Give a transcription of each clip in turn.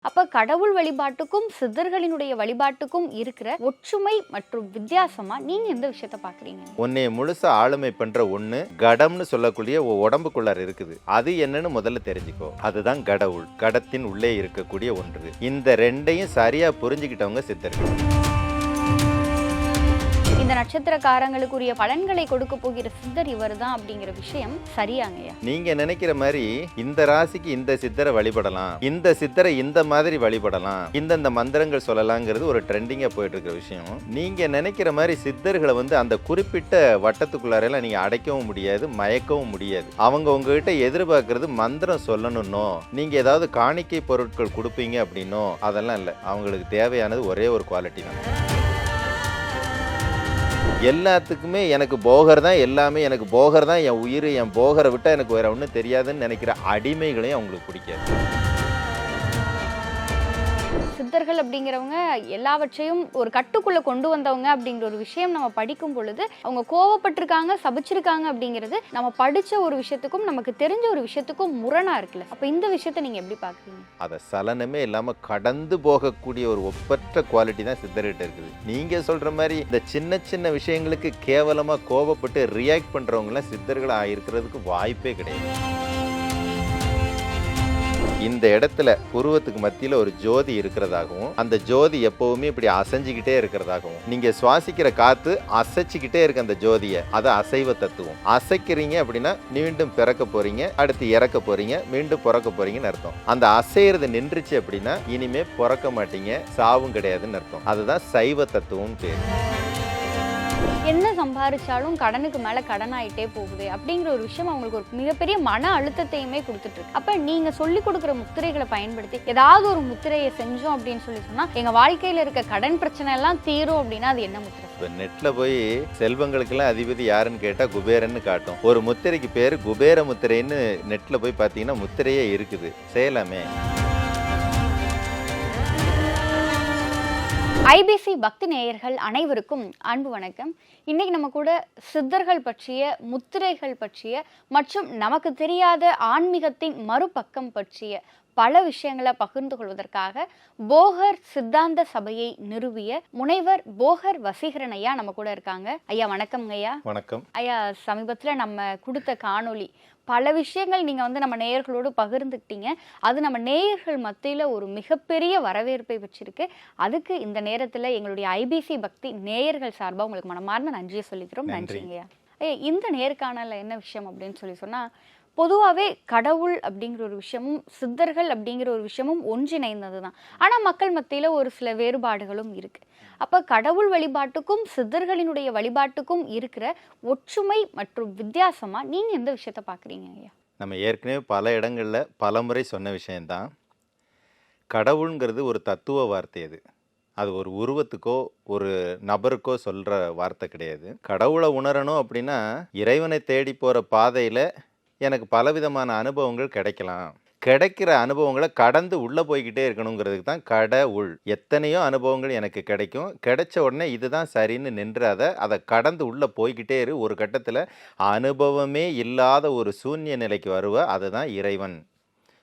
அப்ப கடவுள் வழிபாட்டுக்கும் சித்தர்களினுடைய வழிபாட்டுக்கும் இருக்கிற ஒற்றுமை மற்றும் வித்தியாசமா நீங்க எந்த விஷயத்த பாக்குறீங்க? உன்னை முழுசா ஆளுமை பண்ற ஒண்ணு கடம்னு சொல்லக்கூடிய உன் உடம்புக்குள்ளார இருக்குது. அது என்னன்னு முதல்ல தெரிஞ்சுக்கோ. அதுதான் கடவுள். கடத்தின் உள்ளே இருக்கக்கூடிய ஒன்று. இந்த ரெண்டையும் சரியா புரிஞ்சுக்கிட்டவங்க சித்தர்கள். இந்த நட்சத்திரக்காரங்களுக்குரிய பலன்களை கொடுக்க போகிற சித்தர் இவர்தான் அப்படிங்கிற விஷயம் சரியாங்கய்யா. நீங்க நினைக்கிற மாதிரி இந்த ராசிக்கு இந்த சித்தரை வழிபடலாம் இந்த சித்தரை இந்த மாதிரி வழிபடலாம் இந்தந்த மந்திரங்கள் சொல்லலாங்கிறது ஒரு ட்ரெண்டிங்கா போயிட்டு இருக்கிற விஷயம். நீங்க நினைக்கிற மாதிரி சித்தர்களை வந்து அந்த குறிப்பிட்ட வட்டத்துக்குள்ளாரெல்லாம் நீங்க அடைக்கவும் முடியாது மயக்கவும் முடியாது. அவங்க உங்ககிட்ட எதிர்பார்க்கறது மந்திரம் சொல்லணும்னோ நீங்க ஏதாவது காணிக்கை பொருட்கள் கொடுப்பீங்க அப்படின்னோ அதெல்லாம் இல்லை. அவங்களுக்கு தேவையானது ஒரே ஒரு குவாலிட்டி தான். எல்லாத்துக்குமே எனக்கு போகர் தான் எல்லாமே எனக்கு போகர் தான். என் உயிர் என் போகரை விட்டால் எனக்கு வேற ஒன்றும் தெரியாதுன்னு நினைக்கிற அடிமைகளையும் அவங்களுக்கு பிடிக்காது. சித்தர்கள் அப்படிங்கிறவங்க எல்லாவற்றையும் ஒரு கட்டுக்குள்ள கொண்டு வந்தவங்க அப்படிங்கிற ஒரு விஷயம் நம்ம படிக்கும் பொழுது அவங்க கோவப்பட்டிருக்காங்க சபிச்சிருக்காங்க அப்படிங்கிறது நம்ம படிச்ச ஒரு விஷயத்துக்கும் நமக்கு தெரிஞ்ச ஒரு விஷயத்துக்கும் முரணா இருக்குல்ல. அப்ப இந்த விஷயத்த நீங்க எப்படி பாக்குறீங்க அதை சலனமே இல்லாமல் கடந்து போகக்கூடிய ஒரு ஒப்பற்ற குவாலிட்டி தான் சித்தர்கிட்ட இருக்குது. நீங்கள் சொல்கிற மாதிரி இந்த சின்ன சின்ன விஷயங்களுக்கு கேவலமாக கோவப்பட்டு ரியாக்ட் பண்ணுறவங்களாம் சித்தர்களாக இருக்கிறதுக்கு வாய்ப்பே கிடையாது. இந்த இடத்துல புருவத்துக்கு மத்தியில் ஒரு ஜோதி இருக்கிறதாகவும் அந்த ஜோதி எப்பவுமே இப்படி அசைஞ்சுக்கிட்டே இருக்கிறதாகவும் நீங்க சுவாசிக்கிற காத்து அசைச்சுக்கிட்டே இருக்க அந்த ஜோதியை அதை அசைவ தத்துவம். அசைக்கிறீங்க அப்படின்னா மீண்டும் பிறக்க போறீங்க அடுத்து இறக்க போறீங்க மீண்டும் பிறக்க போறீங்கன்னு அர்த்தம். அந்த அசைகிறது நின்றுச்சு அப்படின்னா இனிமே பிறக்க மாட்டீங்க சாவும் கிடையாதுன்னு அர்த்தம். அதுதான் சைவ தத்துவம் பேர். என்ன சம்பாரிச்சாலும் கடனுக்கு மேல கடன் ஆகிட்டே போகுது அப்படிங்கிற ஒரு விஷயம் அவங்களுக்கு ஒரு மிகப்பெரிய மன அழுத்தத்தையுமே கொடுத்துட்டு இருக்கு. அப்ப நீங்க சொல்லி கொடுக்குற முத்திரைகளை பயன்படுத்தி ஏதாவது ஒரு முத்திரையை செஞ்சோம் அப்படின்னு சொல்லி சொன்னா எங்க வாழ்க்கையில இருக்க கடன் பிரச்சனை எல்லாம் தீரும் அப்படின்னா அது என்ன முத்திரை? இப்போ நெட்டில் போய் செல்வங்களுக்கெல்லாம் அதிபதி யாருன்னு கேட்டால் குபேரன்னு காட்டும். ஒரு முத்திரைக்கு பேர் குபேர முத்திரைன்னு நெட்டில் போய் பார்த்தீங்கன்னா முத்திரையே இருக்குது. செய்யலாமே. ஐபிசி பக்தி நேயர்கள் அனைவருக்கும் அன்பு வணக்கம். இன்னைக்கு நம்ம கூட சித்தர்கள் பற்றிய முத்திரைகள் பற்றிய மற்றும் நமக்கு தெரியாத ஆன்மீகத்தின் மறுபக்கம் பற்றிய பல விஷயங்களை பகிர்ந்து கொள்வதற்காக போகர் சித்தாந்த சபையை நிறுவிய முனைவர் போகர் வசீகரன் ஐயா நம்ம கூட இருக்காங்க. ஐயா வணக்கம்ங்க ஐயா. வணக்கம். ஐயா சமீபத்தில் நம்ம கொடுத்த காணொளி பல விஷயங்கள் நீங்கள் வந்து நம்ம நேயர்களோடு பகிர்ந்துக்கிட்டீங்க. அது நம்ம நேயர்கள் மத்தியில் ஒரு மிகப்பெரிய வரவேற்பை வச்சிருக்கு. அதுக்கு இந்த நேரத்தில் எங்களுடைய ஐபிசி பக்தி நேயர்கள் சார்பாக உங்களுக்கு மனமார்ந்த நன்றியை சொல்லிக்கிறோம். நன்றி. நன்றிங்கய்யா. ஐயா இந்த நேர்காணலில் என்ன விஷயம் அப்படின்னு சொல்லி சொன்னால் பொதுவாகவே கடவுள் அப்படிங்கிற ஒரு விஷயமும் சித்தர்கள் அப்படிங்கிற ஒரு விஷயமும் ஒன்றிணைந்தது தான் ஆனால் மக்கள் மத்தியில் ஒரு சில வேறுபாடுகளும் இருக்கு. அப்போ கடவுள் வழிபாட்டுக்கும் சித்தர்களினுடைய வழிபாட்டுக்கும் இருக்கிற ஒற்றுமை மற்றும் வித்தியாசமாக நீங்கள் எந்த விஷயத்த பார்க்குறீங்க ஐயா? நம்ம ஏற்கனவே பல இடங்களில் பல முறை சொன்ன விஷயந்தான் கடவுளுங்கிறது ஒரு தத்துவ வார்த்தை அது. அது ஒரு உருவத்துக்கோ ஒரு நபருக்கோ சொல்கிற வார்த்தை கிடையாது. கடவுளை உணரணும் அப்படின்னா இறைவனை தேடி போகிற பாதையில் எனக்கு பலவிதமான அனுபவங்கள் கிடைக்கலாம். கிடைக்கிற அனுபவங்களை கடந்து உள்ளே போய்கிட்டே இருக்கணுங்கிறதுக்கு தான் கடவுள் எத்தனையோ அனுபவங்கள் எனக்கு கிடைக்கும். கிடைச்ச உடனே இதுதான் சரின்னு நின்றாத அதை கடந்து உள்ளே போய்கிட்டே இரு. ஒரு கட்டத்தில் அனுபவமே இல்லாத ஒரு சூன்ய நிலைக்கு வருவ அதுதான் இறைவன்.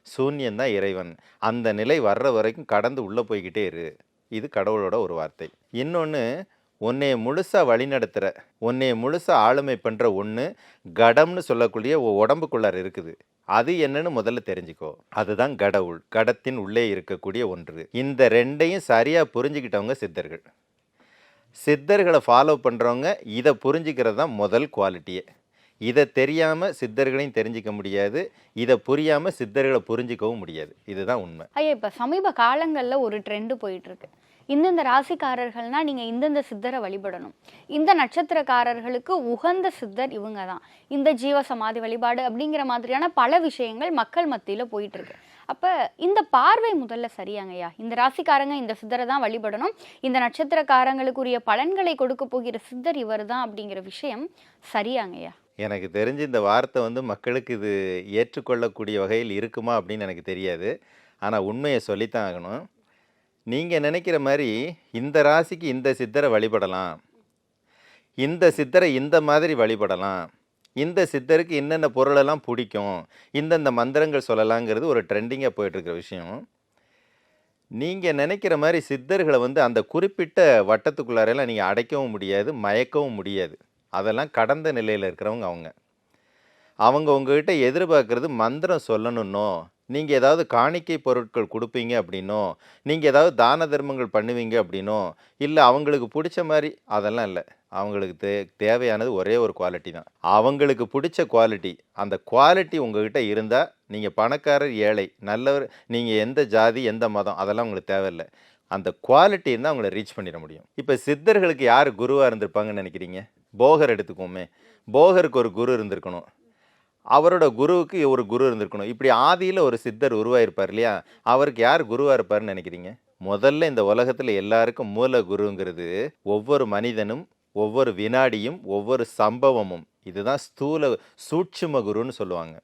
சூன்யந்தான் இறைவன். அந்த நிலை வர்ற வரைக்கும் கடந்து உள்ளே போய்கிட்டே இரு. இது கடவுளோட ஒரு வார்த்தை. இன்னொன்று உன்னைய முழுசாக வழிநடத்துகிற உன்னைய முழுசாக ஆளுமை பண்ணுற ஒன்று கடம்னு சொல்லக்கூடிய உன் உடம்புக்குள்ளார இருக்குது. அது என்னன்னு முதல்ல தெரிஞ்சுக்கோ. அதுதான் கடவுள் கடத்தின் உள்ளே இருக்கக்கூடிய ஒன்று. இந்த ரெண்டையும் சரியாக புரிஞ்சுக்கிட்டவங்க சித்தர்கள். சித்தர்களை ஃபாலோ பண்ணுறவங்க இதை புரிஞ்சுக்கிறது தான் முதல் குவாலிட்டியே இதை தெரியாமல் சித்தர்களையும் தெரிஞ்சிக்க முடியாது. இதை புரியாமல் சித்தர்களை புரிஞ்சிக்கவும் முடியாது. இதுதான் உண்மை. ஐயா இப்போ சமீப காலங்களில் ஒரு ட்ரெண்டு போயிட்டுருக்கு இந்தந்த ராசிக்காரர்கள்னா நீங்கள் இந்தந்த சித்தரை வழிபடணும். இந்த நட்சத்திரக்காரர்களுக்கு உகந்த சித்தர் இவங்க தான் இந்த ஜீவ சமாதி வழிபாடு அப்படிங்கிற மாதிரியான பல விஷயங்கள் மக்கள் மத்தியில் போயிட்டுருக்கு. அப்போ இந்த பார்வை முதல்ல சரியாங்கய்யா? இந்த ராசிக்காரங்க இந்த சித்தரை தான் வழிபடணும். இந்த நட்சத்திரக்காரங்களுக்குரிய பலன்களை கொடுக்க போகிற சித்தர் இவர் தான் அப்படிங்கிற விஷயம் சரியாங்கய்யா? எனக்கு தெரிஞ்சு இந்த வார்த்தை வந்து மக்களுக்கு இது ஏற்றுக்கொள்ளக்கூடிய வகையில் இருக்குமா அப்படின்னு எனக்கு தெரியாது. ஆனால் உண்மையை சொல்லித்தான் ஆகணும். நீங்கள் நினைக்கிற மாதிரி இந்த ராசிக்கு இந்த சித்தரை வழிபடலாம். இந்த சித்தரை இந்த மாதிரி வழிபடலாம். இந்த சித்தருக்கு என்னென்ன பொருளெல்லாம் பிடிக்கும் இந்தந்த மந்திரங்கள் சொல்லலாங்கிறது ஒரு ட்ரெண்டிங்காக போயிட்டுருக்கிற விஷயம். நீங்கள் நினைக்கிற மாதிரி சித்தர்களை வந்து அந்த குறிப்பிட்ட வட்டத்துக்குள்ளாரெல்லாம் நீங்கள் அடைக்கவும் முடியாது மயக்கவும் முடியாது. அதெல்லாம் கடந்த நிலையில் இருக்கிறவங்க அவங்க. அவங்க உங்ககிட்ட எதிர்பார்க்குறது மந்திரம் சொல்லணுன்னோ நீங்கள் ஏதாவது காணிக்கை பொருட்கள் கொடுப்பீங்க அப்படின்னோ நீங்கள் ஏதாவது தான தர்மங்கள் பண்ணுவீங்க அப்படின்னோ இல்லை அவங்களுக்கு பிடிச்ச மாதிரி அதெல்லாம் இல்லை. அவங்களுக்கு தே தேவையானது ஒரே ஒரு குவாலிட்டி தான். அவங்களுக்கு பிடிச்ச குவாலிட்டி அந்த குவாலிட்டி உங்ககிட்ட இருந்தால் நீங்கள் பணக்காரர் ஏழை நல்லவர் நீங்கள் எந்த ஜாதி எந்த மதம் அதெல்லாம் உங்களுக்கு தேவையில்லை. அந்த குவாலிட்டி இருந்தால் அவங்கள ரீச் பண்ணிட முடியும். இப்போ சித்தர்களுக்கு யார் குருவாக இருந்திருப்பாங்கன்னு நினைக்கிறீங்க? போகர் எடுத்துக்கோமே போகருக்கு ஒரு குரு இருந்திருக்கணும். அவரோட குருவுக்கு ஒரு குரு இருந்திருக்கணும். இப்படி ஆதியில் ஒரு சித்தர் உருவாயிருப்பார் இல்லையா? அவருக்கு யார் குருவாக இருப்பார்னு நினைக்கிறீங்க? முதல்ல இந்த உலகத்தில் எல்லாருக்கும் மூல குருங்கிறது ஒவ்வொரு மனிதனும் ஒவ்வொரு வினாடியும் ஒவ்வொரு சம்பவமும். இதுதான் ஸ்தூல சூட்சும குருன்னு சொல்லுவாங்க.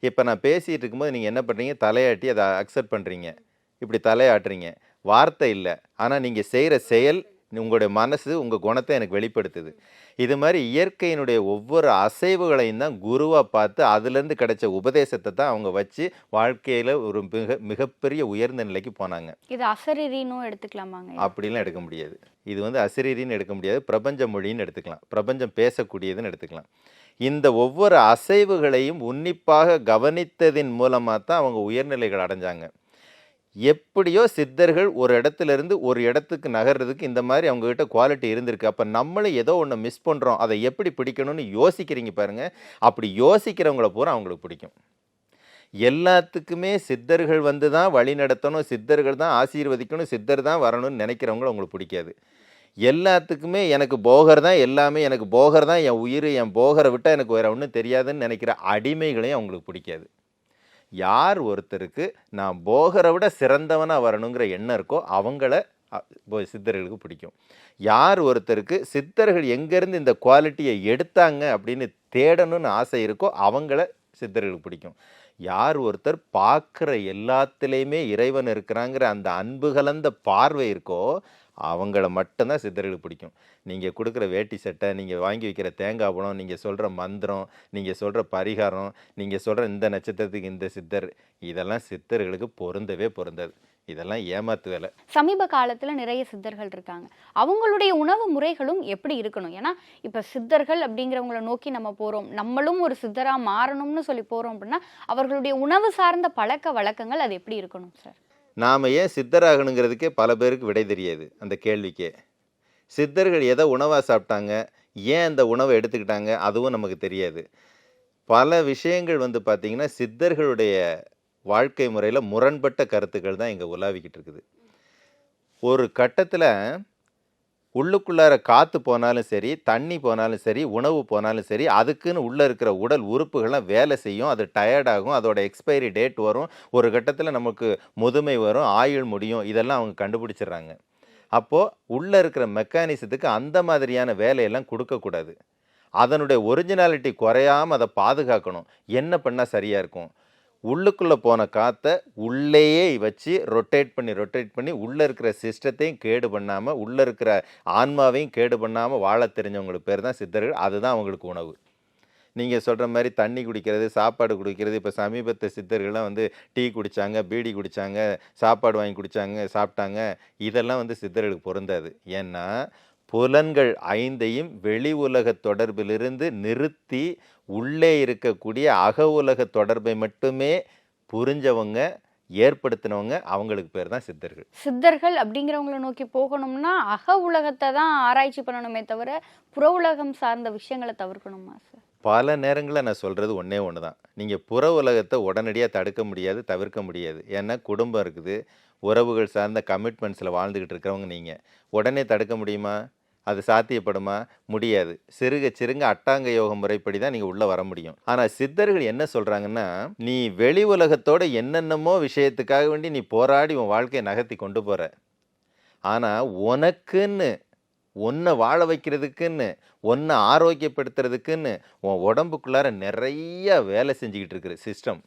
இப்போ நான் பேசிகிட்டு இருக்கும்போது நீங்கள் என்ன பண்ணுறீங்க தலையாட்டி அதை அக்செப்ட் பண்ணுறீங்க இப்படி தலையாட்டுறீங்க. வார்த்தை இல்லை. ஆனால் நீங்கள் செய்கிற செயல் உங்களுடைய மனசு உங்கள் குணத்தை எனக்கு வெளிப்படுத்துது. இது மாதிரி இயற்கையினுடைய ஒவ்வொரு அசைவுகளையும் தான் குருவாக பார்த்து அதுலேருந்து கிடைச்ச உபதேசத்தை தான் அவங்க வச்சு வாழ்க்கையில் ஒரு மிக மிகப்பெரிய உயர்ந்த நிலைக்கு போனாங்க. இது அசரீரினும் எடுத்துக்கலாமாங்க அப்படிலாம் எடுக்க முடியாது. இது வந்து அசிரீரின்னு எடுக்க முடியாது பிரபஞ்ச மொழின்னு எடுத்துக்கலாம். பிரபஞ்சம் பேசக்கூடியதுன்னு எடுத்துக்கலாம். இந்த ஒவ்வொரு அசைவுகளையும் உன்னிப்பாக கவனித்ததின் மூலமாக தான் அவங்க உயர்நிலைகள் அடைஞ்சாங்க. எப்படியோ சித்தர்கள் ஒரு இடத்துல இருந்து ஒரு இடத்துக்கு நகர்றதுக்கு இந்த மாதிரி அவங்கக்கிட்ட குவாலிட்டி இருந்திருக்கு. அப்போ நம்மளும் ஏதோ ஒன்று மிஸ் பண்ணுறோம் அதை எப்படி பிடிக்கணும்னு யோசிக்கிறீங்க பாருங்கள் அப்படி யோசிக்கிறவங்கள பூரா அவங்களுக்கு பிடிக்கும். எல்லாத்துக்குமே சித்தர்கள் வந்து தான் வழி நடத்தணும் சித்தர்கள் தான் ஆசீர்வதிக்கணும் சித்தர் தான் வரணும்னு நினைக்கிறவங்கள அவங்களுக்கு பிடிக்காது. எல்லாத்துக்குமே எனக்கு போகர் தான் எல்லாமே எனக்கு போகர் தான். என் உயிர் என் போகரை விட்டால் எனக்கு வேறு ஒன்றும் தெரியாதுன்னு நினைக்கிற அடிமைகளையும் அவங்களுக்கு பிடிக்காது. யார் ஒருத்தருக்கு நான் போகரை விட சிறந்தவனாக வரணுங்கிற எண்ணம் இருக்கோ அவங்கள சித்தர்களுக்கு பிடிக்கும். யார் ஒருத்தருக்கு சித்தர்கள் எங்கேருந்து இந்த குவாலிட்டியை எடுத்தாங்க அப்படின்னு தேடணும்னு ஆசை இருக்கோ அவங்கள சித்தர்களுக்கு பிடிக்கும். யார் ஒருத்தர் பார்க்குற எல்லாத்துலேயுமே இறைவன் இருக்கிறாங்கிற அந்த அன்பு கலந்த பார்வை இருக்கோ அவங்கள மட்டும்தான் சித்தர்களுக்கு பிடிக்கும். நீங்கள் கொடுக்குற வேட்டி சட்டை நீங்கள் வாங்கி வைக்கிற தேங்காய் பழம் நீங்கள் சொல்கிற மந்திரம் நீங்கள் சொல்கிற பரிகாரம் நீங்கள் சொல்கிற இந்த நட்சத்திரத்துக்கு இந்த சித்தர் இதெல்லாம் சித்தர்களுக்கு பொருந்தவே பொருந்தது. இதெல்லாம் ஏமாத்து வேலை சமீப காலத்தில் நிறைய சித்தர்கள் இருக்காங்க. அவங்களுடைய உணவு முறைகளும் எப்படி இருக்கணும்? ஏன்னா இப்போ சித்தர்கள் அப்படிங்கிறவங்கள நோக்கி நம்ம போகிறோம் நம்மளும் ஒரு சித்தராக மாறணும்னு சொல்லி போகிறோம் அப்படின்னா அவர்களுடைய உணவு சார்ந்த பழக்க வழக்கங்கள் அது எப்படி இருக்கணும் சார்? நாம் ஏன் சித்தராகணுங்கிறதுக்கே பல பேருக்கு விடை தெரியாது அந்த கேள்விக்கே. சித்தர்கள் எதை உணவாக சாப்பிட்டாங்க? ஏன் அந்த உணவை எடுத்துக்கிட்டாங்க? அதுவும் நமக்கு தெரியாது. பல விஷயங்கள் வந்து பார்த்திங்கன்னா சித்தர்களுடைய வாழ்க்கை முறையில் முரண்பட்ட கருத்துக்கள் தான் இங்கே உலாவிக்கிட்டு இருக்குது. ஒரு கட்டத்தில் உள்ளுக்குள்ளார காற்று போனாலும் சரி தண்ணி போனாலும் சரி உணவு போனாலும் சரி அதுக்குன்னு உள்ளே இருக்கிற உடல் உறுப்புகள்லாம் வேலை செய்யும். அது டயர்டாகும் அதோட எக்ஸ்பைரி டேட் வரும். ஒரு கட்டத்தில் நமக்கு முதுமை வரும் ஆயுள் முடியும். இதெல்லாம் அவங்க கண்டுபிடிச்சிடுறாங்க. அப்போது உள்ளே இருக்கிற மெக்கானிசத்துக்கு அந்த மாதிரியான வேலையெல்லாம் கொடுக்கக்கூடாது அதனுடைய ஒரிஜினாலிட்டி குறையாம அதை பாதுகாக்கணும். என்ன பண்ணால் சரியாக இருக்கும்? உள்ளுக்குள்ளே போன காற்றை உள்ளேயே வச்சு ரொட்டேட் பண்ணி ரொட்டேட் பண்ணி உள்ளே இருக்கிற சிஸ்டத்தையும் கேடு பண்ணாமல் உள்ளே இருக்கிற ஆன்மாவையும் கேடு பண்ணாமல் வாழ தெரிஞ்சவங்களுக்கு பேர் தான் சித்தர்கள். அதுதான் அவங்களுக்கு உணவு. நீங்கள் சொல்கிற மாதிரி தண்ணி குடிக்கிறது சாப்பாடு குடிக்கிறது இப்போ சமீபத்து சித்தர்கள்லாம் வந்து டீ குடித்தாங்க பீடி குடித்தாங்க சாப்பாடு வாங்கி குடித்தாங்க சாப்பிட்டாங்க. இதெல்லாம் வந்து சித்தர்களுக்கு பொருந்தாது. ஏன்னா புலன்கள் ஐந்தையும் வெளி உலக தொடர்பிலிருந்து நிறுத்தி உள்ளே இருக்கக்கூடிய அக உலக தொடர்பை மட்டுமே புரிஞ்சவங்க ஏற்படுத்தினவங்க அவங்களுக்கு பேர் தான் சித்தர்கள். சித்தர்கள் அப்படிங்கிறவங்கள நோக்கி போகணும்னா அக உலகத்தை தான் ஆராய்ச்சி பண்ணணுமே தவிர புற உலகம் சார்ந்த விஷயங்களை தவிர்க்கணுமா சார்? பல நேரங்களில் நான் சொல்கிறது ஒன்றே ஒன்று தான். நீங்கள் புற உலகத்தை உடனடியாக தடுக்க முடியாது தவிர்க்க முடியாது. ஏன்னா குடும்பம் இருக்குது. உறவுகள் சார்ந்த கமிட்மெண்ட்ஸில் வாழ்ந்துக்கிட்டு இருக்கிறவங்க நீங்கள் உடனே தடுக்க முடியுமா? அது சாத்தியப்படுமா? முடியாது. சிறுக சிறுங்க அட்டாங்க யோக முறைப்படி தான் நீங்கள் உள்ளே வர முடியும். ஆனால் சித்தர்கள் என்ன சொல்கிறாங்கன்னா நீ வெளி உலகத்தோட என்னென்னமோ விஷயத்துக்காக வேண்டி நீ போராடி உன் வாழ்க்கையை நகர்த்தி கொண்டு போகிற ஆனால் உனக்குன்னு ஒன்றை வாழ வைக்கிறதுக்குன்னு ஒன்றை ஆரோக்கியப்படுத்துறதுக்குன்னு உன் உடம்புக்குள்ளார நிறைய வேலை செஞ்சுக்கிட்டு இருக்கிற சிஸ்டம்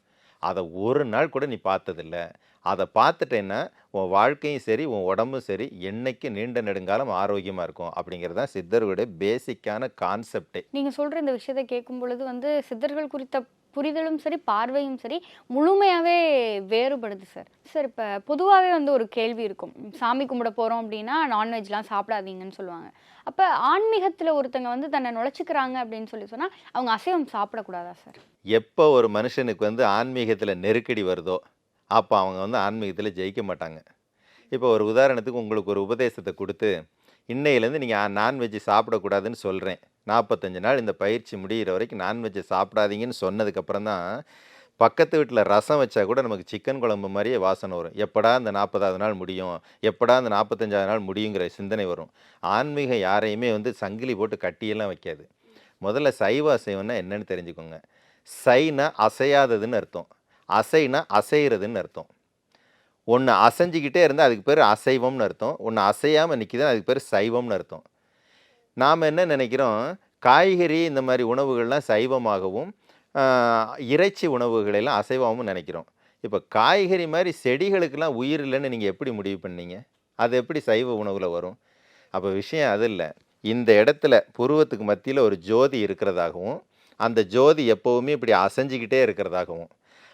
அதை ஒரு நாள் கூட நீ பார்த்ததில்ல. அதை பார்த்துட்டேன்னா உன் வாழ்க்கையும் சரி உன் உடம்பும் சரி என்னைக்கு நீண்ட நெடுங்காலம் ஆரோக்கியமாக இருக்கும் அப்படிங்கிறது தான் சித்தர்களுடைய பேசிக்கான கான்செப்டே நீங்க சொல்ற இந்த விஷயத்தை கேட்கும் பொழுது வந்து சித்தர்கள் குறித்த புரிதலும் சரி பார்வையும் சரி முழுமையாகவே வேறுபடுது சார். சார் இப்போ பொதுவாகவே வந்து ஒரு கேள்வி இருக்கும். சாமி கும்பிட போகிறோம் அப்படின்னா நான்வெஜ்லாம் சாப்பிடாதீங்கன்னு சொல்லுவாங்க. அப்போ ஆன்மீகத்தில் ஒருத்தங்க வந்து தன்னை நுழைச்சிக்கிறாங்க அப்படின்னு சொல்லி சொன்னால் அவங்க அசைவம் சாப்பிடக்கூடாதா சார்? எப்போ ஒரு மனுஷனுக்கு வந்து ஆன்மீகத்தில் நெருக்கடி வருதோ அப்போ அவங்க வந்து ஆன்மீகத்தில் ஜெயிக்க மாட்டாங்க. இப்போ ஒரு உதாரணத்துக்கு உங்களுக்கு ஒரு உபதேசத்தை கொடுத்து இன்னையிலேருந்து நீங்கள் நான்வெஜ்ஜு சாப்பிடக்கூடாதுன்னு சொல்கிறேன் நாற்பத்தஞ்சு நாள் இந்த பயிற்சி முடிகிற வரைக்கும் நான்வெஜ்ஜை சாப்பிடாதீங்கன்னு சொன்னதுக்கப்புறம் தான் பக்கத்து வீட்டில் ரசம் வச்சா கூட நமக்கு சிக்கன் குழம்பு மாதிரியே வாசனை வரும். எப்படா இந்த நாற்பதாவது நாள் முடியும்? எப்படா இந்த நாற்பத்தஞ்சாவது நாள் முடியுங்கிற சிந்தனை வரும். ஆன்மீகம் யாரையுமே வந்து சங்கிலி போட்டு கட்டியெல்லாம் வைக்காது. முதல்ல சைவ அசைவம்னா என்னன்னு தெரிஞ்சுக்கோங்க. சைனா அசையாததுன்னு அர்த்தம். அசைனா அசைகிறதுன்னு அர்த்தம். ஒன்று அசைஞ்சிக்கிட்டே இருந்தால் அதுக்கு பேர் அசைவம்னு அர்த்தம். ஒன்று அசையாமல் நிற்கிதுன்னா அதுக்கு பேர் சைவம்னு அர்த்தம். நாம் என்ன நினைக்கிறோம்? காய்கறி இந்த மாதிரி உணவுகள்லாம் சைவமாகவும் இறைச்சி உணவுகளெல்லாம் அசைவமாகவும் நினைக்கிறோம். இப்போ காய்கறி மாதிரி செடிகளுக்கெல்லாம் உயிர் இல்லைன்னு நீங்கள் எப்படி முடிவு பண்ணீங்க? அது எப்படி சைவ உணவில் வரும்? அப்போ விஷயம் அது இல்லை. இந்த இடத்துல புருவத்துக்கு மத்தியில் ஒரு ஜோதி இருக்கிறதாகவும் அந்த ஜோதி எப்போவுமே இப்படி அசைஞ்சிக்கிட்டே இருக்கிறதாகவும்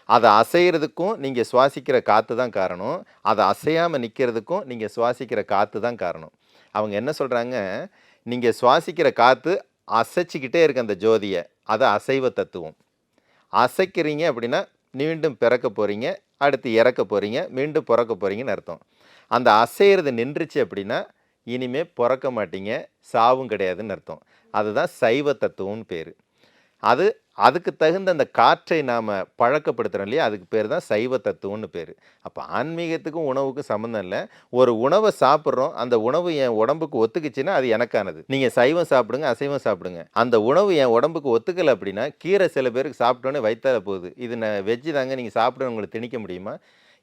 அதை அசைகிறதுக்கும் நீங்கள் சுவாசிக்கிற காற்று தான் காரணம். அதை அசையாமல் நிற்கிறதுக்கும் நீங்கள் சுவாசிக்கிற காற்று தான் காரணம். அவங்க என்ன சொல்கிறாங்க நீங்கள் சுவாசிக்கிற காற்று அசைச்சிக்கிட்டே இருக்க அந்த ஜோதியை. அதை அசைவ தத்துவம். அசைக்கிறீங்க அப்படின்னா மீண்டும் பிறக்க போகிறீங்க அடுத்து இறக்க போகிறீங்க மீண்டும் பிறக்க போகிறீங்கன்னு அர்த்தம். அந்த அசைகிறது நின்றுச்சு அப்படின்னா இனிமேல் பிறக்க மாட்டீங்க சாவும் கிடையாதுன்னு அர்த்தம். அதுதான் சைவ தத்துவம்னு பேர். அது அதுக்கு தகுந்த அந்த காற்றை நாம் பழக்கப்படுத்துகிறோம் இல்லையா? அதுக்கு பேர் தான் சைவ தத்துவம்னு பேர். அப்போ ஆன்மீகத்துக்கும் உணவுக்கும் சம்மந்தம் இல்லை. ஒரு உணவை சாப்பிட்றோம். அந்த உணவு என் உடம்புக்கு ஒத்துக்குச்சுன்னா அது எனக்கானது. நீங்கள் சைவம் சாப்பிடுங்க அசைவம் சாப்பிடுங்க. அந்த உணவு என் உடம்புக்கு ஒத்துக்கலை அப்படின்னா கீரை சில பேருக்கு சாப்பிட்டோன்னே வயிற்றால போகுது. இது நான் வெஜ்ஜு தாங்க நீங்கள் சாப்பிட உங்களுக்கு திணிக்க முடியுமா?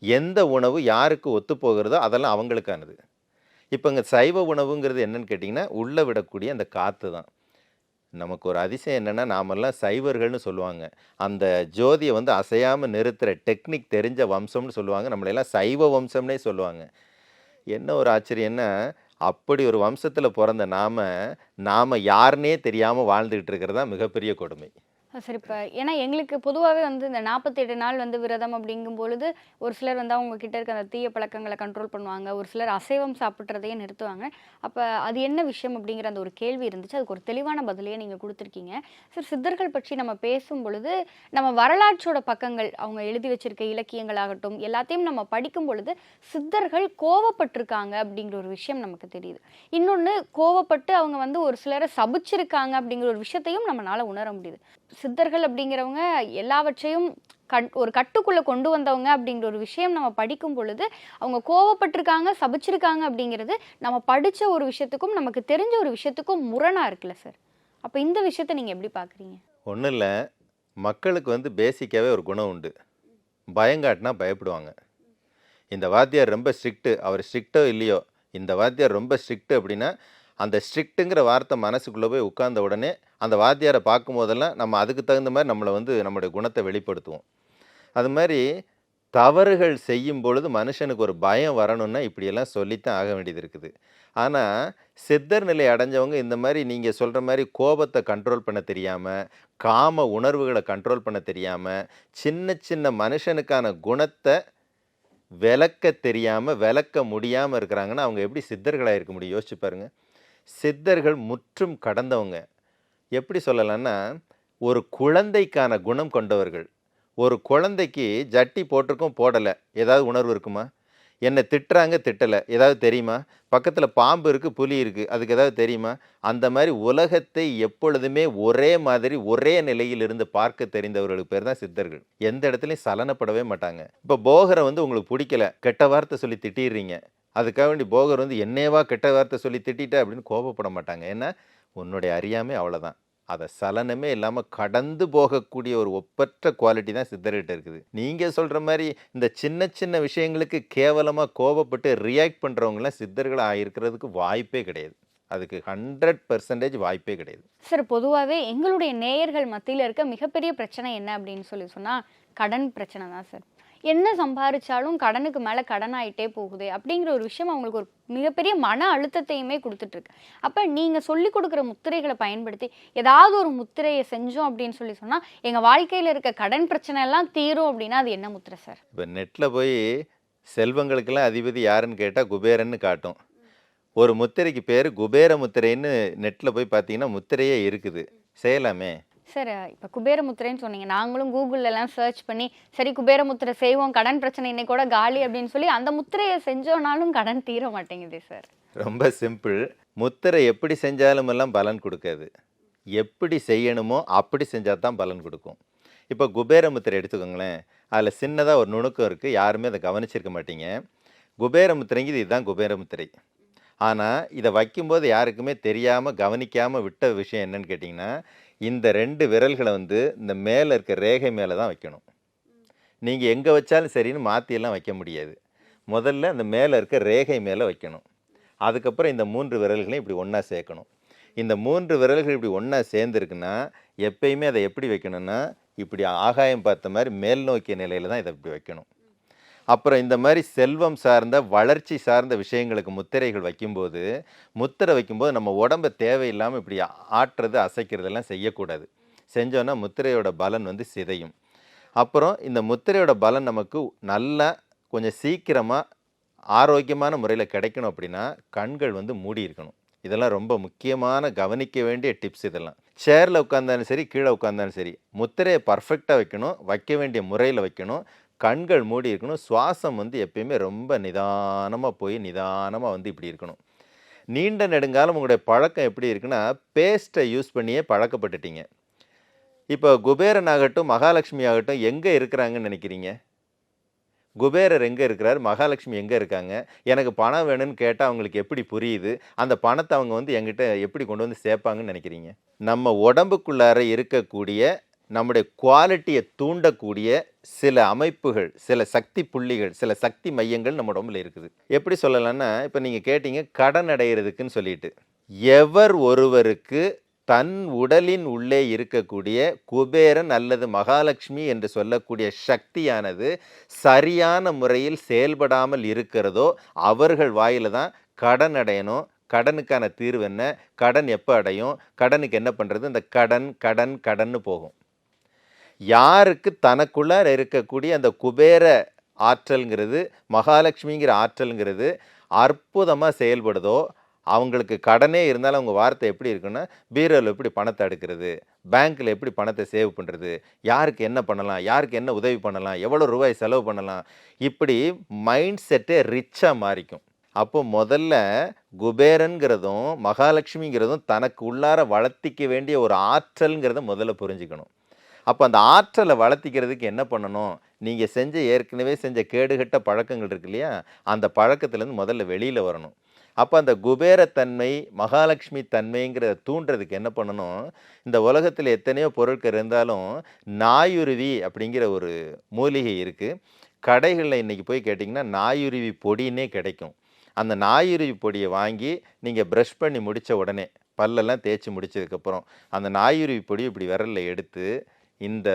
எந்த உணவு யாருக்கு ஒத்து போகிறதோ அதெல்லாம் அவங்களுக்கானது. இப்போ இங்கே சைவ உணவுங்கிறது என்னன்னு கேட்டிங்கன்னா உள்ளே விடக்கூடிய அந்த காற்று தான். நமக்கு ஒரு அதிசயம் என்னென்னா நாமெல்லாம் சைவர்கள்னு சொல்லுவாங்க. அந்த ஜோதியை வந்து அசையாமல் நிறுத்துகிற டெக்னிக் தெரிஞ்ச வம்சம்னு சொல்லுவாங்க. நம்மளையெல்லாம் சைவ வம்சம்னே சொல்லுவாங்க. என்ன ஒரு ஆச்சரியம்னா அப்படி ஒரு வம்சத்தில் பிறந்த நாம நாம் யாருன்னே தெரியாமல் வாழ்ந்துக்கிட்டு இருக்கிறது தான் மிகப்பெரிய கொடுமை. சரி இப்போ ஏன்னா எங்களுக்கு பொதுவாகவே வந்து இந்த நாற்பத்தெட்டு நாள் வந்து விரதம் அப்படிங்கும் பொழுது ஒரு சிலர் வந்து அவங்க கிட்ட இருக்க அந்த தீய பழக்கங்களை கண்ட்ரோல் பண்ணுவாங்க. ஒரு சிலர் அசைவம் சாப்பிட்றதையே நிறுத்துவாங்க. அப்போ அது என்ன விஷயம் அப்படிங்கிற அந்த ஒரு கேள்வி இருந்துச்சு. அதுக்கு ஒரு தெளிவான பதிலையே நீங்கள் கொடுத்துருக்கீங்க. சார் சித்தர்கள் பற்றி நம்ம பேசும் பொழுது நம்ம வரலாற்றோட பக்கங்கள் அவங்க எழுதி வச்சிருக்க இலக்கியங்களாகட்டும் எல்லாத்தையும் நம்ம படிக்கும் பொழுது சித்தர்கள் கோவப்பட்டிருக்காங்க அப்படிங்கிற ஒரு விஷயம் நமக்கு தெரியுது. இன்னொன்று கோவப்பட்டு அவங்க வந்து ஒரு சிலரை சபிச்சிருக்காங்க அப்படிங்கிற ஒரு விஷயத்தையும் நம்மளால உணர முடியுது. சித்தர்கள் அப்படிங்கிறவங்க எல்லாவற்றையும் கண் ஒரு கட்டுக்குள்ளே கொண்டு வந்தவங்க அப்படிங்கிற ஒரு விஷயம் நம்ம படிக்கும் பொழுது அவங்க கோவப்பட்டிருக்காங்க சபிச்சிருக்காங்க அப்படிங்கிறது நம்ம படித்த ஒரு விஷயத்துக்கும் நமக்கு தெரிஞ்ச ஒரு விஷயத்துக்கும் முரணாக இருக்குல்ல சார்? அப்போ இந்த விஷயத்தை நீங்கள் எப்படி பார்க்குறீங்க ஒன்றும் இல்லை. மக்களுக்கு வந்து பேசிக்காகவே ஒரு குணம் உண்டு. பயங்காட்டினா பயப்படுவாங்க. இந்த வாத்தியார் ரொம்ப ஸ்ட்ரிக்ட்டு. அவர் ஸ்ட்ரிக்ட்டோ இல்லையோ இந்த வாத்தியார் ரொம்ப ஸ்ட்ரிக்ட்டு அப்படின்னா அந்த ஸ்ட்ரிக்ட்டுங்கிற வார்த்தை மனசுக்குள்ளே போய் உட்கார்ந்த உடனே அந்த வாத்தியாரை பார்க்கும் போதெல்லாம் நம்ம அதுக்கு தகுந்த மாதிரி நம்மளை வந்து நம்மளுடைய குணத்தை வெளிப்படுத்துவோம். அது மாதிரி தவறுகள் செய்யும் பொழுது மனுஷனுக்கு ஒரு பயம் வரணும்னா இப்படியெல்லாம் சொல்லித்தான் ஆக வேண்டியது இருக்குது. ஆனால் சித்தர் நிலை அடைஞ்சவங்க இந்த மாதிரி நீங்கள் சொல்கிற மாதிரி கோபத்தை கண்ட்ரோல் பண்ண தெரியாமல் காம உணர்வுகளை கண்ட்ரோல் பண்ண தெரியாமல் சின்ன சின்ன மனுஷனுக்கான குணத்தை விளக்க தெரியாமல் விளக்க முடியாமல் இருக்கிறாங்கன்னா அவங்க எப்படி சித்தர்களாக இருக்க முடியும்? யோசிச்சு பாருங்க. சித்தர்கள் முற்றும் கடந்தவங்க. எப்படி சொல்லலாம்னா ஒரு குழந்தைக்கான குணம் கொண்டவர்கள். ஒரு குழந்தைக்கு ஜட்டி போட்டிருக்கோம் போடலை. ஏதாவது உணர்வு இருக்குமா? என்னை திட்டுறாங்க திட்டலை. ஏதாவது தெரியுமா? பக்கத்தில் பாம்பு இருக்குது புலி இருக்குது அதுக்கு ஏதாவது தெரியுமா? அந்த மாதிரி உலகத்தை எப்பொழுதுமே ஒரே மாதிரி ஒரே நிலையில் இருந்து பார்க்க தெரிந்தவர்களுக்கு பேர் தான் சித்தர்கள். எந்த இடத்துலையும் சலனப்படவே மாட்டாங்க. இப்போ போகரை வந்து உங்களுக்கு பிடிக்கல. கெட்ட வார்த்தை சொல்லி திட்டிடுறீங்க. அதுக்காக வேண்டி போகர் வந்து என்னேவா கெட்ட வார்த்தை சொல்லி திட்டிட்ட? அப்படின்னு கோபப்பட மாட்டாங்க. ஏன்னா உன்னுடைய அறியாமை அவ்வளோதான் அதை சலனமே இல்லாமல் கடந்து போகக்கூடிய ஒரு ஒப்பற்ற குவாலிட்டி தான் சித்தர்கிட்ட இருக்குது. நீங்கள் சொல்கிற மாதிரி இந்த சின்ன சின்ன விஷயங்களுக்கு கேவலமாக கோபப்பட்டு ரியாக்ட் பண்ணுறவங்களாம் சித்தர்களாக ஆகிருக்கிறதுக்கு வாய்ப்பே கிடையாது. அதுக்கு ஹண்ட்ரட் பர்சன்டேஜ் வாய்ப்பே கிடையாது. சார் பொதுவாகவே எங்களுடைய நேயர்கள் மத்தியில் இருக்க மிகப்பெரிய பிரச்சனை என்ன அப்படின்னு சொல்லி சொன்னால் கடன் பிரச்சனை தான் சார். என்ன சம்பாரிச்சாலும் கடனுக்கு மேலே கடன் ஆகிட்டே போகுது அப்படிங்கிற ஒரு விஷயம் அவங்களுக்கு ஒரு மிகப்பெரிய மன அழுத்தத்தையுமே கொடுத்துட்ருக்கு அப்போ நீங்கள் சொல்லி கொடுக்குற முத்திரைகளை பயன்படுத்தி ஏதாவது ஒரு முத்திரையை செஞ்சோம் அப்படின்னு சொல்லி சொன்னால் எங்கள் வாழ்க்கையில் இருக்க கடன் பிரச்சனை எல்லாம் தீரும் அப்படின்னா அது என்ன முத்திரை சார்? இப்போ நெட்டில் போய் செல்வங்களுக்கெல்லாம் அதிபதி யாருன்னு கேட்டால் குபேரன்னு காட்டும். ஒரு முத்திரைக்கு பேர் குபேர முத்திரைன்னு நெட்டில் போய் பார்த்தீங்கன்னா முத்திரையே இருக்குது. செய்யலாமே? சார் இப்போ குபேரமுத்திரைன்னு சொன்னீங்க. நாங்களும் கூகுள்ல எல்லாம் சர்ச் பண்ணி சரி குபேரமுத்திரை செய்வோம் கடன் பிரச்சனை இன்னைக்கு கூட காலி அப்படின்னு சொல்லி அந்த முத்திரையை செஞ்சோனாலும் கடன் தீர மாட்டேங்குது சார். ரொம்ப சிம்பிள் முத்திரை எப்படி செஞ்சாலும் எல்லாம் பலன் கொடுக்காது. எப்படி செய்யணுமோ அப்படி செஞ்சால் தான் பலன் கொடுக்கும். இப்போ குபேரமுத்திரை எடுத்துக்கோங்களேன். அதில் சின்னதாக ஒரு நுணுக்கம் இருக்குது யாருமே அதை கவனிச்சிருக்க மாட்டீங்க. குபேரமுத்திரைங்கிறது இதுதான் குபேரமுத்திரை. ஆனால் இதை வைக்கும்போது யாருக்குமே தெரியாமல் கவனிக்காமல் விட்ட விஷயம் என்னன்னு கேட்டிங்கன்னா இந்த ரெண்டு விரல்களை வந்து இந்த மேலே இருக்க ரேகை மேலே தான் வைக்கணும். நீங்கள் எங்கே வச்சாலும் சரின்னு மாற்றியெல்லாம் வைக்க முடியாது. முதல்ல அந்த மேலே இருக்க ரேகை மேலே வைக்கணும். அதுக்கப்புறம் இந்த மூன்று விரல்களையும் இப்படி ஒன்றா சேர்க்கணும். இந்த மூன்று விரல்கள் இப்படி ஒன்றா சேர்ந்துருக்குன்னா எப்பயுமே அதை எப்படி வைக்கணும்னா இப்படி ஆகாயம் பார்த்த மாதிரி மேல் நோக்கிய நிலையில் தான் இதை இப்படி வைக்கணும். அப்புறம் இந்த மாதிரி செல்வம் சார்ந்த வளர்ச்சி சார்ந்த விஷயங்களுக்கு முத்திரைகள் வைக்கும்போது முத்திரை வைக்கும்போது நம்ம உடம்பு தேவையில்லாமல் இப்படி ஆட்டுறது அசைக்கிறதெல்லாம் செய்யக்கூடாது. செஞ்சோன்னா முத்திரையோட பலன் வந்து சிதையும். அப்புறம் இந்த முத்திரையோட பலன் நமக்கு நல்லா கொஞ்சம் சீக்கிரமாக ஆரோக்கியமான முறையில் கிடைக்கணும் அப்படின்னா கண்கள் வந்து மூடி இருக்கணும். இதெல்லாம் ரொம்ப முக்கியமான கவனிக்க வேண்டிய டிப்ஸ் இதெல்லாம். சேரில் உட்காந்தாலும் சரி கீழே உட்காந்தாலும் சரி முத்திரையை பர்ஃபெக்டாக வைக்கணும் வைக்க வேண்டிய முறையில் வைக்கணும். கண்கள் மூடி இருக்கணும். சுவாசம் வந்து எப்பயுமே ரொம்ப நிதானமாக போய் நிதானமாக வந்து இப்படி இருக்கணும். நீண்ட நெடுங்காலம் உங்களுடைய பழக்கம் எப்படி இருக்குன்னா பேஸ்ட்டை யூஸ் பண்ணியே பழக்கப்பட்டுட்டீங்க. இப்போ குபேரன் ஆகட்டும் மகாலட்சுமி ஆகட்டும் எங்கே இருக்கிறாங்கன்னு நினைக்கிறீங்க? குபேரர் எங்கே இருக்கிறார்? மகாலட்சுமி எங்கே இருக்காங்க? எனக்கு பணம் வேணும்னு கேட்டால் அவங்களுக்கு எப்படி புரியுது? அந்த பணத்தை அவங்க வந்து எங்கிட்ட எப்படி கொண்டு வந்து சேர்ப்பாங்கன்னு நினைக்கிறீங்க? நம்ம உடம்புக்குள்ளார இருக்கக்கூடிய நம்முடைய குவாலிட்டியை தூண்டக்கூடிய சில அமைப்புகள் சில சக்தி புள்ளிகள் சில சக்தி மையங்கள் நம்ம உடம்புல இருக்குது. எப்படி சொல்லலாம்னா இப்போ நீங்கள் கேட்டீங்க கடன் அடையிறதுக்குன்னு சொல்லிட்டு. எவர் ஒருவருக்கு தன் உடலின் உள்ளே இருக்கக்கூடிய குபேரன் அல்லது மகாலட்சுமி என்று சொல்லக்கூடிய சக்தியானது சரியான முறையில் செயல்படாமல் இருக்கிறதோ அவர்கள் வாயில் தான் கடன் அடையணும். கடனுக்கான தீர்வு என்ன? கடன் எப்போ அடையும்? கடனுக்கு என்ன பண்ணுறது இந்த கடன் கடன் கடன்னு போகும். யாருக்கு தனக்குள்ளார இருக்கக்கூடிய அந்த குபேர ஆற்றல்ங்கிறது மகாலட்சுமிங்கிற ஆற்றல்ங்கிறது அற்புதமாக செயல்படுதோ அவங்களுக்கு கடனே இருந்தாலும் அவங்க வார்த்தை எப்படி இருக்குன்னா பீரோவில் எப்படி பணத்தை எடுக்கிறது பேங்க்கில் எப்படி பணத்தை சேவ் பண்ணுறது யாருக்கு என்ன பண்ணலாம் யாருக்கு என்ன உதவி பண்ணலாம் எவ்வளோ ரூபாய் செலவு பண்ணலாம் இப்படி மைண்ட் செட்டே ரிச்சாக மாறிக்கும். அப்போ முதல்ல குபேரன்கிறதும் மகாலட்சுமிங்கிறதும் தனக்கு உள்ளார வளர்த்திக்க வேண்டிய ஒரு ஆற்றல்ங்கிறத முதல்ல புரிஞ்சுக்கணும். அப்போ அந்த ஆற்றலை வளர்த்திக்கிறதுக்கு என்ன பண்ணணும்? நீங்கள் செஞ்ச ஏற்கனவே செஞ்ச கேடுகட்ட பழக்கங்கள் இருக்கு இல்லையா? அந்த பழக்கத்துலேருந்து முதல்ல வெளியில் வரணும். அப்போ அந்த குபேரத்தன்மை மகாலட்சுமி தன்மைங்கிறத தூண்டுறதுக்கு என்ன பண்ணணும்? இந்த உலகத்தில் எத்தனையோ பொருட்கள் இருந்தாலும் நாயுருவி அப்படிங்கிற ஒரு மூலிகை இருக்குது கடைகளில் இன்றைக்கி போய் கேட்டிங்கன்னா நாயுருவி பொடின்னே கிடைக்கும். அந்த நாயுருவி பொடியை வாங்கி நீங்கள் ப்ரஷ் பண்ணி முடித்த உடனே பல்லெல்லாம் தேய்ச்சி முடிச்சதுக்கப்புறம் அந்த நாயுருவி பொடி இப்படி விரலில் எடுத்து இந்த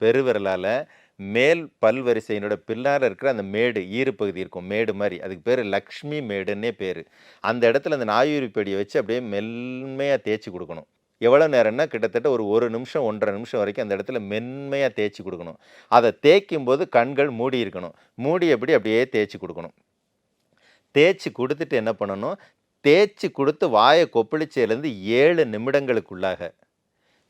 பெருவிரலால் மேல் பல்வரிசையினோட பின்னால இருக்கிற அந்த மேடு ஈறுப்பகுதி இருக்கும் மேடு மாதிரி. அதுக்கு பேர் லக்ஷ்மி மேடுன்னே பேர். அந்த இடத்துல அந்த நாயூரி பொடியை வச்சு அப்படியே மென்மையாக தேய்ச்சி கொடுக்கணும். எவ்வளோ நேரம்னா கிட்டத்தட்ட ஒரு ஒரு நிமிஷம் ஒன்றரை நிமிஷம் வரைக்கும் அந்த இடத்துல மென்மையாக தேய்ச்சி கொடுக்கணும். அதை தேய்க்கும் போது கண்கள் மூடி இருக்கணும். மூடி எப்படி? அப்படியே தேய்ச்சி கொடுக்கணும். தேய்ச்சி கொடுத்துட்டு என்ன பண்ணணும்? தேய்ச்சி கொடுத்து வாயை கொப்பளிச்சேலேருந்து ஏழு நிமிடங்களுக்குள்ளாக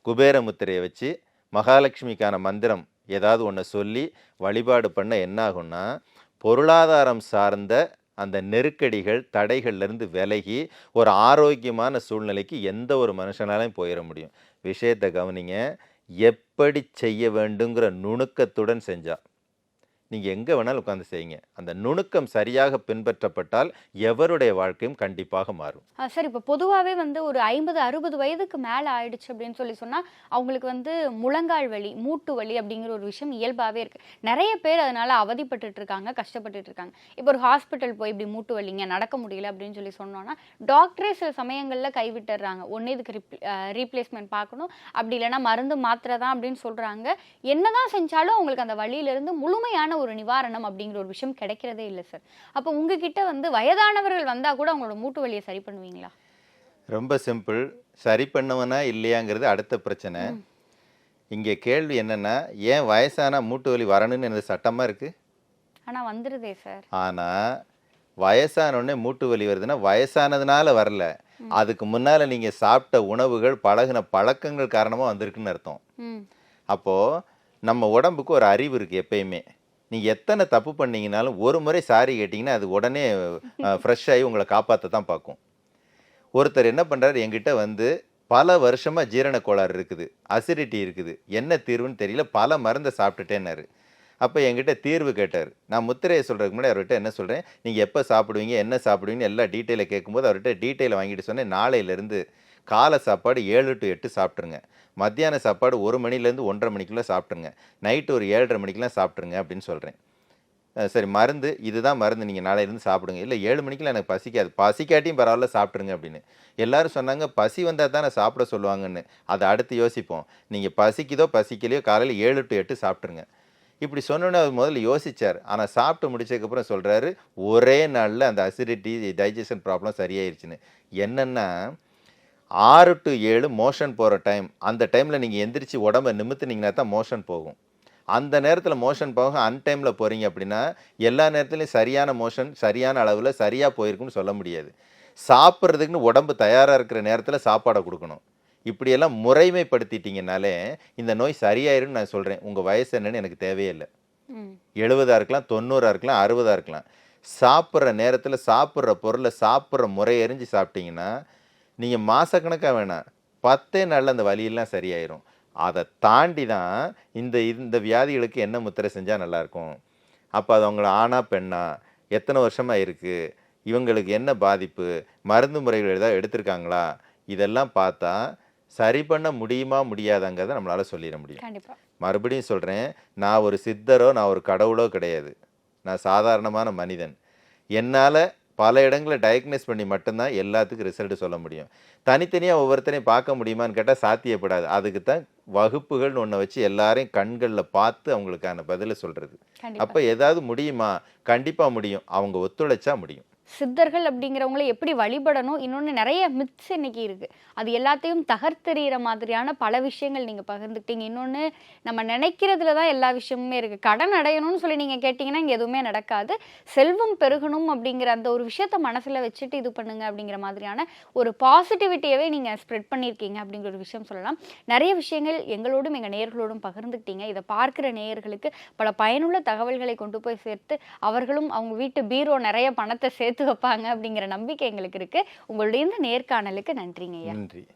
குபேர முத்திரையை வச்சு மகாலட்சுமிக்கான மந்திரம் ஏதாவது ஒன்று சொல்லி வழிபாடு பண்ண என்ன ஆகும்னா பொருளாதாரம் சார்ந்த அந்த நெருக்கடிகள் தடைகள்லேருந்து விலகி ஒரு ஆரோக்கியமான சூழ்நிலைக்கு எந்த ஒரு மனுஷனாலையும் போயிட முடியும். விஷயத்தை கவனிங்க. எப்படி செய்ய வேண்டுங்கிற நுணுக்கத்துடன் செஞ்சால் நீங்கள் எங்கே வேணாலும் உட்காந்து செய்யுங்க. அந்த நுணுக்கம் சரியாக பின்பற்றப்பட்டால் எவருடைய வாழ்க்கையும் கண்டிப்பாக மாறும். சார் இப்போ பொதுவாகவே வந்து ஒரு ஐம்பது அறுபது வயதுக்கு மேலே ஆயிடுச்சு அப்படின்னு சொல்லி சொன்னால் அவங்களுக்கு வந்து முழங்கால் வலி மூட்டு வலி அப்படிங்கிற ஒரு விஷயம் இயல்பாகவே இருக்கு. நிறைய பேர் அதனால அவதிப்பட்டு இருக்காங்க கஷ்டப்பட்டு இருக்காங்க. இப்போ ஒரு ஹாஸ்பிட்டல் போய் இப்படி மூட்டு வலிங்க நடக்க முடியல அப்படின்னு சொல்லி சொன்னோன்னா டாக்டரே சில சமயங்களில் கைவிட்டுறாங்க. ஒன்று இதுக்கு ரீப்ளேஸ்மெண்ட் பார்க்கணும். அப்படி இல்லைன்னா மருந்து மாத்திரை தான் அப்படின்னு சொல்கிறாங்க என்னதான் செஞ்சாலும் அவங்களுக்கு அந்த வழியிலேருந்து முழுமையான ஒரு நிவாரணம் அப்படிங்கிற ஒரு விஷயம் கிடைக்கிறதே இல்லை சார் அப்போ உங்ககிட்ட வந்து வயதானவர்கள் வந்தா கூட அவங்களோட மூட்டு வலியை சரி பண்ணுவீங்களா? ரொம்ப சிம்பிள். சரி பண்ணவனா இல்லையாங்கிறது அடுத்த பிரச்சனை. இங்கே கேள்வி என்னன்னா ஏன் வயசான மூட்டு வலி வரணும்னு எனது சட்டமாக இருக்குது ஆனா வந்துருதே சார் ஆனால் வயசானோடனே மூட்டு வலி வருதுன்னா வயசானதுனால வரல. அதுக்கு முன்னால் நீங்கள் சாப்பிட்ட உணவுகள் பழகுன பழக்கங்கள் காரணமாக வந்திருக்குன்னு அர்த்தம். அப்போது நம்ம உடம்புக்கு ஒரு அறிவு இருக்குது எப்பயுமே. நீங்கள் எத்தனை தப்பு பண்ணீங்கனாலும் ஒரு முறை சாரி கேட்டிங்கன்னா அது உடனே ஃப்ரெஷ் ஆகி உங்களை காப்பாற்ற தான் பார்க்கும். ஒருத்தர் என்ன பண்ணுறாரு என்கிட்ட வந்து பல வருஷமாக ஜீரண கோளாறு இருக்குது அசிடிட்டி இருக்குது என்ன தீர்வுன்னு தெரியல பல மருந்தை சாப்பிட்டுட்டேன்னாரு. அப்போ என்கிட்ட தீர்வு கேட்டார். நான் முத்திரையை சொல்கிறதுக்கு முன்னாடி அவர்கிட்ட என்ன சொல்கிறேன் நீங்கள் எப்போ சாப்பிடுவீங்க என்ன சாப்பிடுவீங்கன்னு எல்லா டீட்டெயிலை கேட்கும்போது அவர்கிட்ட டீட்டெயிலை வாங்கிட்டு சொன்னேன். நாளையிலேருந்து காலை சாப்பாடு ஏழு டு எட்டு சாப்பிட்ருங்க மத்தியான சாப்பாடு ஒரு மணிலேருந்து ஒன்றரை மணிக்குள்ளே சாப்பிட்ருங்க நைட்டு ஒரு ஏழரை மணிக்கெலாம் சாப்பிட்ருங்க அப்படின்னு சொல்கிறேன் சரி மருந்து இதுதான் மருந்து. நீங்கள் நாளையிலேருந்து சாப்பிடுங்க. இல்லை ஏழு மணிக்கெலாம் எனக்கு பசிக்காது. பசிக்காட்டியும் பரவாயில்ல சாப்பிட்ருங்க அப்படின்னு. எல்லாரும் சொன்னாங்க பசி வந்தால் தானே சாப்பிட சொல்லுவாங்கன்னு. அதை அடுத்து யோசிப்போம். நீங்கள் பசிக்குதோ பசிக்கலையோ காலையில் ஏழு டு எட்டு சாப்பிட்ருங்க இப்படி சொன்னோன்னே அவர் முதல்ல யோசிச்சார். ஆனால் சாப்பிட்டு முடிச்சதுக்கப்புறம் சொல்கிறாரு ஒரே நாளில் அந்த அசிடிட்டி டைஜஷன் ப்ராப்ளம் சரியாயிருச்சுன்னு. என்னென்னா ஆறு டு ஏழு மோஷன் போகிற டைம். அந்த டைமில் நீங்கள் எந்திரிச்சு உடம்ப நிமித்துனீங்கன்னா தான் மோஷன் போகும். அந்த நேரத்தில் மோஷன் போக அன்டைமில் போகிறீங்க அப்படின்னா எல்லா நேரத்துலையும் சரியான மோஷன் சரியான அளவில் சரியாக போயிருக்குன்னு சொல்ல முடியாது. சாப்பிட்றதுக்குன்னு உடம்பு தயாராக இருக்கிற நேரத்தில் சாப்பாடை கொடுக்கணும். இப்படியெல்லாம் முறைமைப்படுத்திட்டீங்கனாலே இந்த நோய் சரியாயிரும்னு நான் சொல்கிறேன் உங்கள் வயசு என்னன்னு எனக்கு தேவையே இல்லை. ம். எழுபதாக இருக்கலாம் தொண்ணூறாக இருக்கலாம் அறுபதாக இருக்கலாம். சாப்பிட்ற நேரத்தில் சாப்பிட்ற பொருளை சாப்பிட்ற முறை எறிஞ்சு சாப்பிட்டீங்கன்னா நீங்கள் மாதக்கணக்காக வேணாம் பத்தே நாளில் அந்த வலியெல்லாம் சரியாயிரும். அதை தாண்டி தான் இந்த இந்த வியாதிகளுக்கு என்ன முத்திரை செஞ்சால் நல்லாயிருக்கும். அப்போ அது அவங்கள ஆணா பெண்ணா எத்தனை வருஷமாக இருக்குது இவங்களுக்கு என்ன பாதிப்பு? மருந்து முறைகள் ஏதாவது எடுத்திருக்காங்களா? இதெல்லாம் பார்த்தா சரி பண்ண முடியுமா முடியாதாங்கிறத நம்மளால் சொல்லிட முடியும். மறுபடியும் சொல்கிறேன் நான் ஒரு சித்தரோ நான் ஒரு கடவுளோ கிடையாது. நான் சாதாரணமான மனிதன். என்னால் பல இடங்களை டயக்னோஸ் பண்ணி மட்டும்தான் எல்லாத்துக்கும் ரிசல்ட் சொல்ல முடியும். தனித்தனியாக ஒவ்வொருத்தரையும் பார்க்க முடியுமான்னு கேட்டால் சாத்தியப்படாது. அதுக்கு தான் வகுப்புகள்னு ஒன்றை வச்சு எல்லாரையும் கண்களில் பார்த்து அவங்களுக்கான பதிலை சொல்கிறது அப்போ ஏதாவது முடியுமா? கண்டிப்பாக முடியும். அவங்க ஒத்துழைச்சா முடியும். சித்தர்கள் அப்படிங்கிறவங்களை எப்படி வழிபடணும்? இன்னொன்று நிறைய மித்ஸ் இன்னைக்கு இருக்குது அது எல்லாத்தையும் தகர்த்தெறிகிற மாதிரியான பல விஷயங்கள் நீங்கள் பகிர்ந்துக்கிட்டீங்க. இன்னொன்று நம்ம நினைக்கிறதுல தான் எல்லா விஷயமுமே இருக்குது கடன் அடையணும்னு சொல்லி நீங்கள் கேட்டிங்கன்னா இங்கே எதுவுமே நடக்காது. செல்வம் பெருகணும் அப்படிங்கிற அந்த ஒரு விஷயத்த மனசில் வச்சுட்டு இது பண்ணுங்க அப்படிங்கிற மாதிரியான ஒரு பாசிட்டிவிட்டியவே நீங்கள் ஸ்ப்ரெட் பண்ணியிருக்கீங்க அப்படிங்கிற ஒரு விஷயம் சொல்லலாம். நிறைய விஷயங்கள் எங்களோடும் எங்கள் நேயர்களோடும் பகிர்ந்துக்கிட்டீங்க. இதை பார்க்குற நேயர்களுக்கு பல பயனுள்ள தகவல்களை கொண்டு போய் சேர்த்து அவர்களும் அவங்க வீட்டு பீரோ நிறைய பணத்தை சேர்த்து வைப்பாங்க அப்படிங்கிற நம்பிக்கை எங்களுக்கு இருக்கு. உங்களுடைய இந்த நேர்காணலுக்கு நன்றிங்க ஐயா நன்றி.